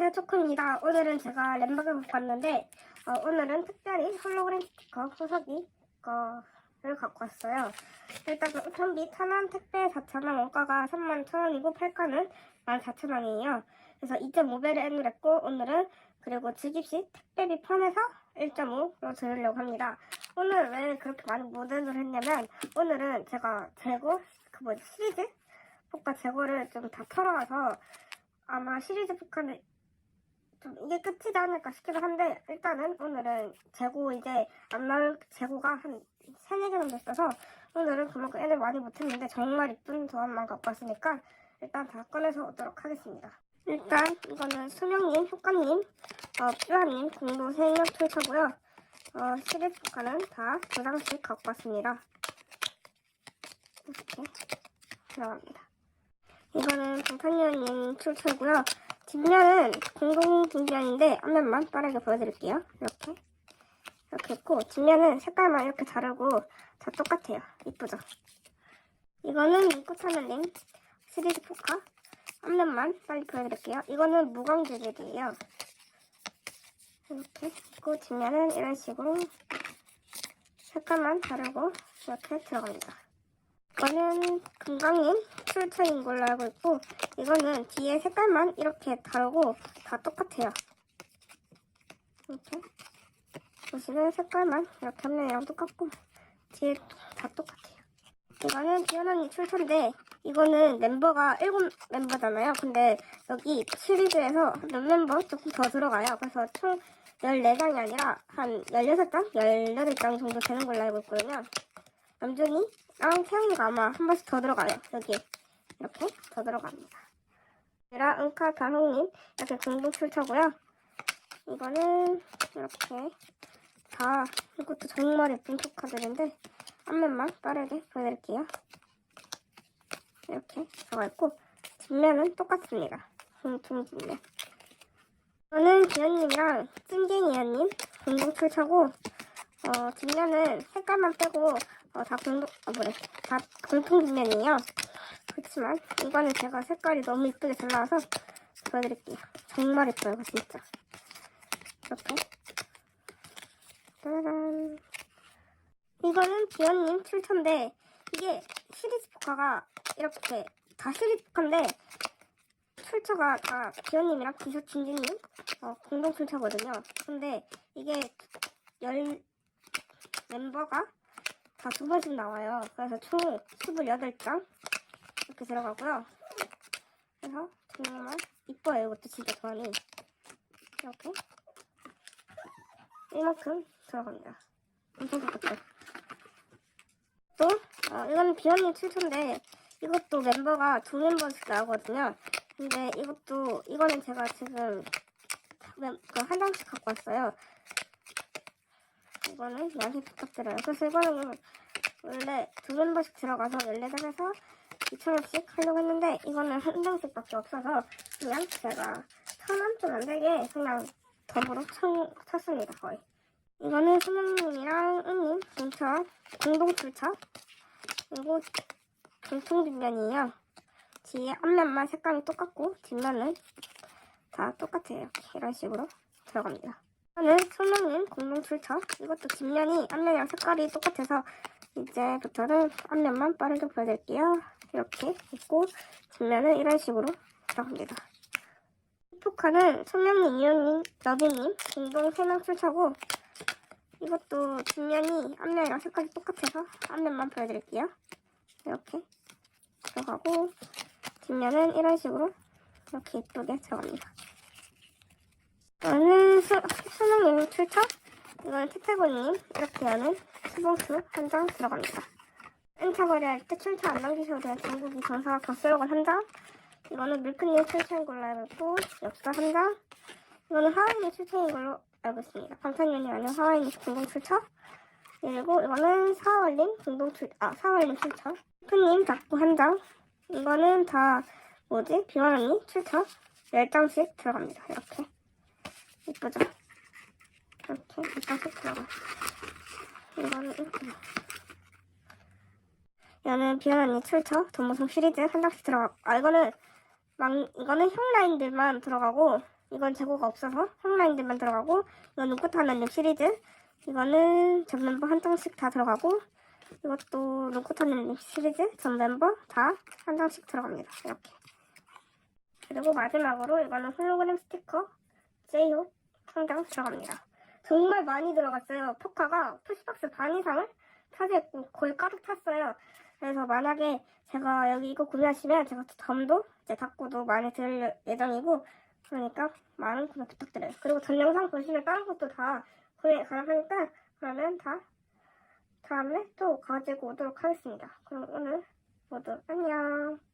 안녕하세요 초코입니다. 오늘은 제가 램박을 갖고 왔는데 어, 오늘은 특별히 홀로그램 스티커 소석이 거를 갖고 왔어요. 일단 그 우편비 천원 택배 4천원 원가가 3만 천원이고 팔가는 14,000원이에요. 그래서 2.5배를 액류했고 오늘은 그리고 즉입시 택배비 포함해서 1.5로 들으려고 합니다. 오늘 왜 그렇게 많이 모델을 했냐면 오늘은 제가 재고 그 뭐지 시리즈? 포카 재고를 좀 다 털어와서 아마 시리즈 포카는 좀 이게 끝이지 않을까 싶기도 한데 일단은 오늘은 재고 이제 안 나올 재고가 한 3, 4개 정도 있어서 오늘은 그만큼 애를 많이 못했는데 정말 이쁜 도안만 갖고 왔으니까 일단 다 꺼내서 오도록 하겠습니다. 일단 이거는 수명님, 효과님, 어, 뾰아님 공동 생명 출처고요. 어, 시리즈 포카는 다 두 장씩 갖고 왔습니다. 이렇게 들어갑니다. 이거는 방탄유연님 출처고요. 뒷면은 공동 뒷면인데 앞면만 빠르게 보여드릴게요. 이렇게 이렇게 있고 뒷면은 색깔만 이렇게 다르고 다 똑같아요. 이쁘죠? 이거는 민코타널님 시리즈 포카 앞면만 빨리 보여드릴게요. 이거는 무광 재질이에요. 이렇게 있고 뒷면은 이런 식으로 색깔만 다르고 이렇게 들어갑니다. 이거는 금강님 출처인 걸로 알고 있고 이거는 뒤에 색깔만 이렇게 다르고 다 똑같아요. 이렇게 보시면 색깔만 이렇게 앞면이랑 똑같고 뒤에 다 똑같아요. 이거는 비연언니 출처인데 이거는 멤버가 7 멤버잖아요. 근데 여기 시리즈에서 몇 멤버 조금 더 들어가요. 그래서 총 14장이 아니라 한 16장? 18장 정도 되는 걸로 알고 있거든요. 남준이 랑 태영이가 아마 한 번씩 더 들어가요. 여기 이렇게 더 들어갑니다. 얘랑 은카 다홍님 이렇게 공동 출처고요. 이거는 이렇게 다 이것도 정말 예쁜 포카들인데 앞면만 빠르게 보여드릴게요. 이렇게 들어가 있고 뒷면은 똑같습니다. 공통 뒷면. 이거는 지연님이랑 찐갱이연님 공동 출처고 어, 뒷면은 색깔만 빼고 어, 다 공동 아 뭐래 다 공통 뒷면이에요. 그렇지만 이거는 제가 색깔이 너무 이쁘게 잘 나와서 보여드릴게요. 정말 예뻐요, 이거 진짜. 이렇게. 짜잔. 이거는 비연님 출처인데 이게 시리즈 포카가 이렇게 다 시리즈 포카인데 출처가 다 비연님이랑 기수 진진님 어, 공동 출처거든요. 근데 이게 열 멤버가 다 두 번씩 나와요. 그래서 총 28장 이렇게 들어가고요. 그래서 정말 이뻐요. 이것도 진짜 도안이 이렇게 이만큼 들어갑니다. 엄청 좋겠죠? 또 어, 이건 비언니 출처인데 이것도 멤버가 두 멤버씩 나오거든요. 근데 이것도 이거는 제가 지금 그한 장씩 갖고 왔어요. 이거는 양해 부탁드려요. 그래서 이거는 원래 두 멤버씩 들어가서 14장에서 2,000원씩 하려고 했는데 이거는 한 장씩밖에 없어서 그냥 제가 천원 좀 안 되게 그냥 덤으로 쳐, 쳤습니다 거의. 이거는 수능님이랑 은님 공처 공동 출처. 그리고 공통 뒷면이에요. 뒤에 앞면만 색감이 똑같고 뒷면은 다 똑같아요. 이런 식으로 들어갑니다 는 수능님 공동 출처 이것도 뒷면이 앞면이랑 색깔이 똑같아서 이제부터는 앞면만 빠르게 보여드릴게요 이렇게 있고 뒷면은 이런 식으로 들어갑니다. 포카는 손명님, 이현님, 러비님 공동 3명 출처고 이것도 뒷면이 앞면이랑 색깔이 똑같아서 앞면만 보여드릴게요. 이렇게 들어가고 뒷면은 이런 식으로 이렇게 예쁘게 들어갑니다. 이거는 7천? 이건 채택원님 이렇게 하는 수봉투 한 장 들어갑니다. 은차거래 할때 7천 안 남기셔도 돼요. 중국이 장사가 격세록은 한 장. 이거는 밀크님 7천인 걸로 알고 있고 역사 한 장. 이거는 하와이님 7천인 걸로 알고 있습니다. 감탄년이 아닌 하와이님 공동 7천. 그리고 이거는 사월님 공동출... 아, 사월님 출처. 밀크님 작부 한 장. 이거는 다 뭐지? 비원 언니 출처. 10장씩 들어갑니다. 이렇게. 이쁘죠? 이렇게 10장씩 들어가요. 이거는 이렇게. 얘는 비어나니 출처 동무송 시리즈 한 장씩 들어가. 아 이거는 막 이거는 형 라인들만 들어가고 이건 재고가 없어서 홈라인들만 들어가고 이건 눈꽃하는 립 시리즈 이거는 전 멤버 한 장씩 다 들어가고 이것도 눈꽃하는 립 시리즈 전 멤버 다 한 장씩 들어갑니다 이렇게 그리고 마지막으로 이거는 홀로그램 스티커 제이홉 한 장 들어갑니다 정말 많이 들어갔어요 포카가 푸시박스 반 이상을 차지했고 거의 가득 찼어요 그래서 만약에 제가 여기 이거 구매하시면 제가 점도 이제 닫고도 많이 드릴 예정이고 그러니까 많은 구매 부탁드려요. 그리고 전 영상 보시면 다른 것도 다 구매 가능하니까 그러면 다 다음에 또 가지고 오도록 하겠습니다. 그럼 오늘 모두 안녕.